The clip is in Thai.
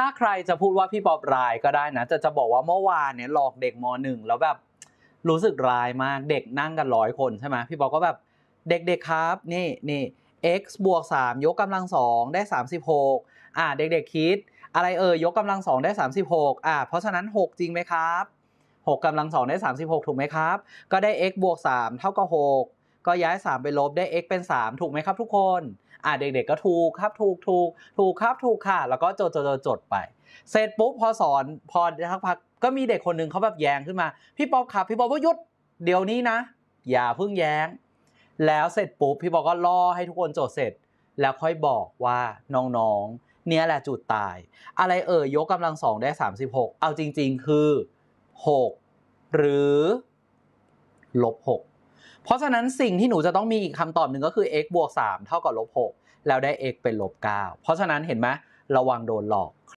ถ้าใครจะพูดว่าพี่ป๊อปร้ายก็ได้นะ จะจะบอกว่าเมื่อวานเนี่ยหลอกเด็กมหนึ่งแล้วแบบรู้สึกร้ายมากเด็กนั่งกันร้อยคนใช่ไหมพี่ป๊อปก็แบบเด็กๆครับ นี่นี่ x บวก3ยกกำลังสองได้ 36 อ่าเด็กๆคิด อะไรเอ่ยยกกำลังสองได้ 36 อ่าเพราะฉะนั้น 6 จริงไหมครับ6กำลังสองได้ 36 ถูกไหมครับ ก็ได้ x บวก3เท่ากับ6 ก็ย้าย 3 ไปลบได้ x เป็น 3 ถูกไหมครับทุกคน อ่าเด็กๆก็ถูกครับถูกถูกถูกครับถูกค่ะ แล้วก็จดจดจดไป เสร็จปุ๊บพอสอนพอสักพักก็มีเด็กคนหนึ่งเขาแบบแย้งขึ้นมา พี่ป๊อปครับพี่ป๊อปว่ายุดเดี๋ยวนี้นะ อย่าเพิ่งแย้ง แล้วเสร็จปุ๊บพี่ป๊อปก็ล่อให้ทุกคนโจทย์เสร็จ แล้วค่อยบอกว่าน้องๆ เนี่ยแหละจุดตาย อะไรเอ่ยยกกำลังสองได้ 36 เอาจริง ๆ คือ 6 หรือลบ6 เพราะฉะนั้นสิ่งที่หนูจะต้องมีอีกคำตอบหนึ่งก็คือ x บวก3เท่ากับลบ6แล้วได้ x เป็นลบ9เพราะฉะนั้นเห็นไหมระวังโดนหลอก